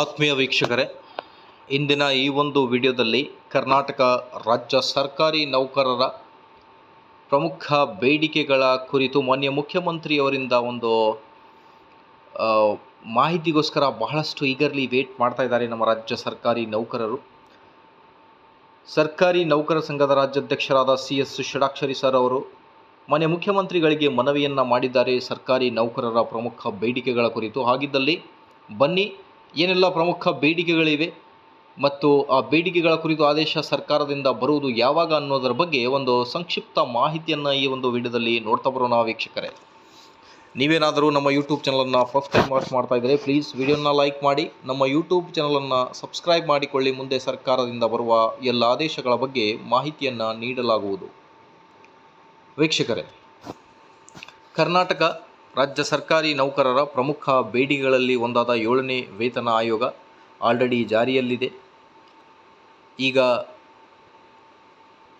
ಆತ್ಮೀಯ ವೀಕ್ಷಕರೇ, ಇಂದಿನ ಈ ಒಂದು ವಿಡಿಯೋದಲ್ಲಿ ಕರ್ನಾಟಕ ರಾಜ್ಯ ಸರ್ಕಾರಿ ನೌಕರರ ಪ್ರಮುಖ ಬೇಡಿಕೆಗಳ ಕುರಿತು ಮಾನ್ಯ ಮುಖ್ಯಮಂತ್ರಿಯವರಿಂದ ಒಂದು ಮಾಹಿತಿಗೋಸ್ಕರ ಬಹಳಷ್ಟು ಈಗರ್ಲಿ ವೇಟ್ ಮಾಡ್ತಾ ಇದ್ದಾರೆ ನಮ್ಮ ರಾಜ್ಯ ಸರ್ಕಾರಿ ನೌಕರರು. ಸರ್ಕಾರಿ ನೌಕರ ಸಂಘದ ರಾಜ್ಯಾಧ್ಯಕ್ಷರಾದ ಸಿ ಎಸ್ ಷಡಾಕ್ಷರಿ ಸರ್ ಅವರು ಮಾನ್ಯ ಮುಖ್ಯಮಂತ್ರಿಗಳಿಗೆ ಮನವಿಯನ್ನು ಮಾಡಿದ್ದಾರೆ ಸರ್ಕಾರಿ ನೌಕರರ ಪ್ರಮುಖ ಬೇಡಿಕೆಗಳ ಕುರಿತು. ಹಾಗಿದ್ದಲ್ಲಿ ಬನ್ನಿ ಏನೆಲ್ಲ ಪ್ರಮುಖ ಬೇಡಿಕೆಗಳಿವೆ ಮತ್ತು ಆ ಬೇಡಿಕೆಗಳ ಕುರಿತು ಆದೇಶ ಸರ್ಕಾರದಿಂದ ಬರುವುದು ಯಾವಾಗ ಅನ್ನೋದರ ಬಗ್ಗೆ ಒಂದು ಸಂಕ್ಷಿಪ್ತ ಮಾಹಿತಿಯನ್ನು ಈ ಒಂದು ವಿಡಿಯೋದಲ್ಲಿ ನೋಡ್ತಾ ಬರೋಣ ವೀಕ್ಷಕರೇ. ನೀವೇನಾದರೂ ನಮ್ಮ ಯೂಟ್ಯೂಬ್ ಚಾನಲನ್ನು ಫಸ್ಟ್ ಟೈಮ್ ವಾಚ್ ಮಾಡ್ತಾ ಇದ್ದರೆ ಪ್ಲೀಸ್ ವಿಡಿಯೋನ ಲೈಕ್ ಮಾಡಿ, ನಮ್ಮ ಯೂಟ್ಯೂಬ್ ಚಾನಲನ್ನು ಸಬ್ಸ್ಕ್ರೈಬ್ ಮಾಡಿಕೊಳ್ಳಿ. ಮುಂದೆ ಸರ್ಕಾರದಿಂದ ಬರುವ ಎಲ್ಲ ಆದೇಶಗಳ ಬಗ್ಗೆ ಮಾಹಿತಿಯನ್ನು ನೀಡಲಾಗುವುದು. ವೀಕ್ಷಕರೇ, ಕರ್ನಾಟಕ ರಾಜ್ಯ ಸರ್ಕಾರಿ ನೌಕರರ ಪ್ರಮುಖ ಬೇಡಿಕೆಗಳಲ್ಲಿ ಒಂದಾದ ಏಳನೇ ವೇತನ ಆಯೋಗ ಆಲ್ರೆಡಿ ಜಾರಿಯಲ್ಲಿದೆ. ಈಗ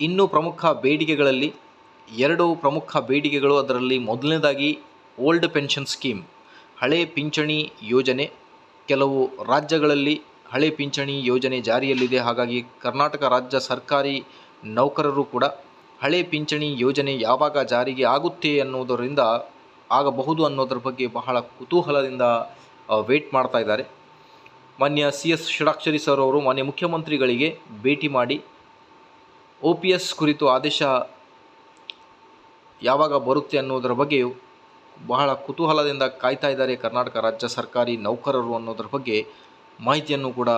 ಇನ್ನೂ ಪ್ರಮುಖ ಬೇಡಿಕೆಗಳಲ್ಲಿ ಎರಡು ಪ್ರಮುಖ ಬೇಡಿಕೆಗಳು ಅದರಲ್ಲಿ ಮೊದಲನೇದಾಗಿ ಓಲ್ಡ್ ಪೆನ್ಷನ್ ಸ್ಕೀಮ್, ಹಳೆ ಪಿಂಚಣಿ ಯೋಜನೆ, ಕೆಲವು ರಾಜ್ಯಗಳಲ್ಲಿ ಹಳೆ ಪಿಂಚಣಿ ಯೋಜನೆ ಜಾರಿಯಲ್ಲಿದೆ. ಹಾಗಾಗಿ ಕರ್ನಾಟಕ ರಾಜ್ಯ ಸರ್ಕಾರಿ ನೌಕರರು ಕೂಡ ಹಳೆ ಪಿಂಚಣಿ ಯೋಜನೆ ಯಾವಾಗ ಜಾರಿಗೆ ಆಗುತ್ತೆ ಅನ್ನೋದರಿಂದ ಆಗಬಹುದು ಅನ್ನೋದ್ರ ಬಗ್ಗೆ ಬಹಳ ಕುತೂಹಲದಿಂದ ವೇಟ್ ಮಾಡ್ತಾ ಇದ್ದಾರೆ. ಮಾನ್ಯ ಸಿ ಎಸ್ ಷಡಾಕ್ಷರಿ ಸರ್ ಅವರು ಮಾನ್ಯ ಮುಖ್ಯಮಂತ್ರಿಗಳಿಗೆ ಭೇಟಿ ಮಾಡಿ ಒ ಪಿ ಎಸ್ ಕುರಿತು ಆದೇಶ ಯಾವಾಗ ಬರುತ್ತೆ ಅನ್ನೋದರ ಬಗ್ಗೆಯೂ ಬಹಳ ಕುತೂಹಲದಿಂದ ಕಾಯ್ತಾ ಇದ್ದಾರೆ ಕರ್ನಾಟಕ ರಾಜ್ಯ ಸರ್ಕಾರಿ ನೌಕರರು ಅನ್ನೋದರ ಬಗ್ಗೆ ಮಾಹಿತಿಯನ್ನು ಕೂಡ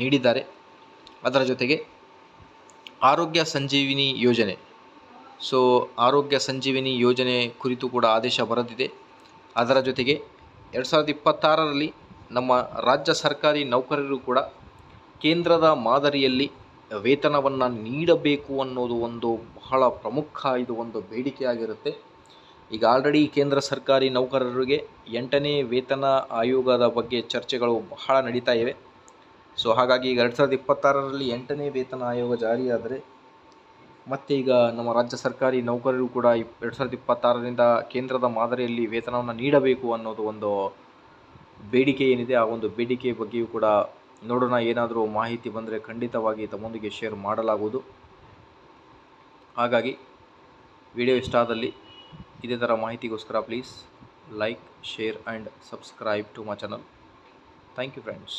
ನೀಡಿದ್ದಾರೆ. ಅದರ ಜೊತೆಗೆ ಆರೋಗ್ಯ ಸಂಜೀವಿನಿ ಯೋಜನೆ. ಸೊ ಆರೋಗ್ಯ ಸಂಜೀವಿನಿ ಯೋಜನೆ ಕುರಿತು ಕೂಡ ಆದೇಶ ಬರೆದಿದೆ. ಅದರ ಜೊತೆಗೆ ಎರಡು ಸಾವಿರದ ಇಪ್ಪತ್ತಾರರಲ್ಲಿ ನಮ್ಮ ರಾಜ್ಯ ಸರ್ಕಾರಿ ನೌಕರರು ಕೂಡ ಕೇಂದ್ರದ ಮಾದರಿಯಲ್ಲಿ ವೇತನವನ್ನು ನೀಡಬೇಕು ಅನ್ನೋದು ಒಂದು ಬಹಳ ಪ್ರಮುಖ ಇದು ಒಂದು ಬೇಡಿಕೆಯಾಗಿರುತ್ತೆ. ಈಗ ಆಲ್ರೆಡಿ ಕೇಂದ್ರ ಸರ್ಕಾರಿ ನೌಕರರಿಗೆ ಎಂಟನೇ ವೇತನ ಆಯೋಗದ ಬಗ್ಗೆ ಚರ್ಚೆಗಳು ಬಹಳ ನಡೀತಾ ಇವೆ. ಸೊ ಹಾಗಾಗಿ ಈಗ ಎರಡು ಸಾವಿರದ ಇಪ್ಪತ್ತಾರರಲ್ಲಿ ಎಂಟನೇ ವೇತನ ಆಯೋಗ ಜಾರಿಯಾದರೆ ಮತ್ತು ಈಗ ನಮ್ಮ ರಾಜ್ಯ ಸರ್ಕಾರಿ ನೌಕರರು ಕೂಡ ಎರಡು ಸಾವಿರದ ಇಪ್ಪತ್ತಾರರಿಂದ ಕೇಂದ್ರದ ಮಾದರಿಯಲ್ಲಿ ವೇತನವನ್ನು ನೀಡಬೇಕು ಅನ್ನೋದು ಒಂದು ಬೇಡಿಕೆ ಏನಿದೆ, ಆ ಒಂದು ಬೇಡಿಕೆ ಬಗ್ಗೆಯೂ ಕೂಡ ನೋಡೋಣ. ಏನಾದರೂ ಮಾಹಿತಿ ಬಂದರೆ ಖಂಡಿತವಾಗಿ ತಮ್ಮೊಂದಿಗೆ ಶೇರ್ ಮಾಡಲಾಗುವುದು. ಹಾಗಾಗಿ ವಿಡಿಯೋ ಇಷ್ಟ ಆದಲ್ಲಿ ಇದೇ ಥರ ಮಾಹಿತಿಗೋಸ್ಕರ please like, share and subscribe to my channel. Thank you friends.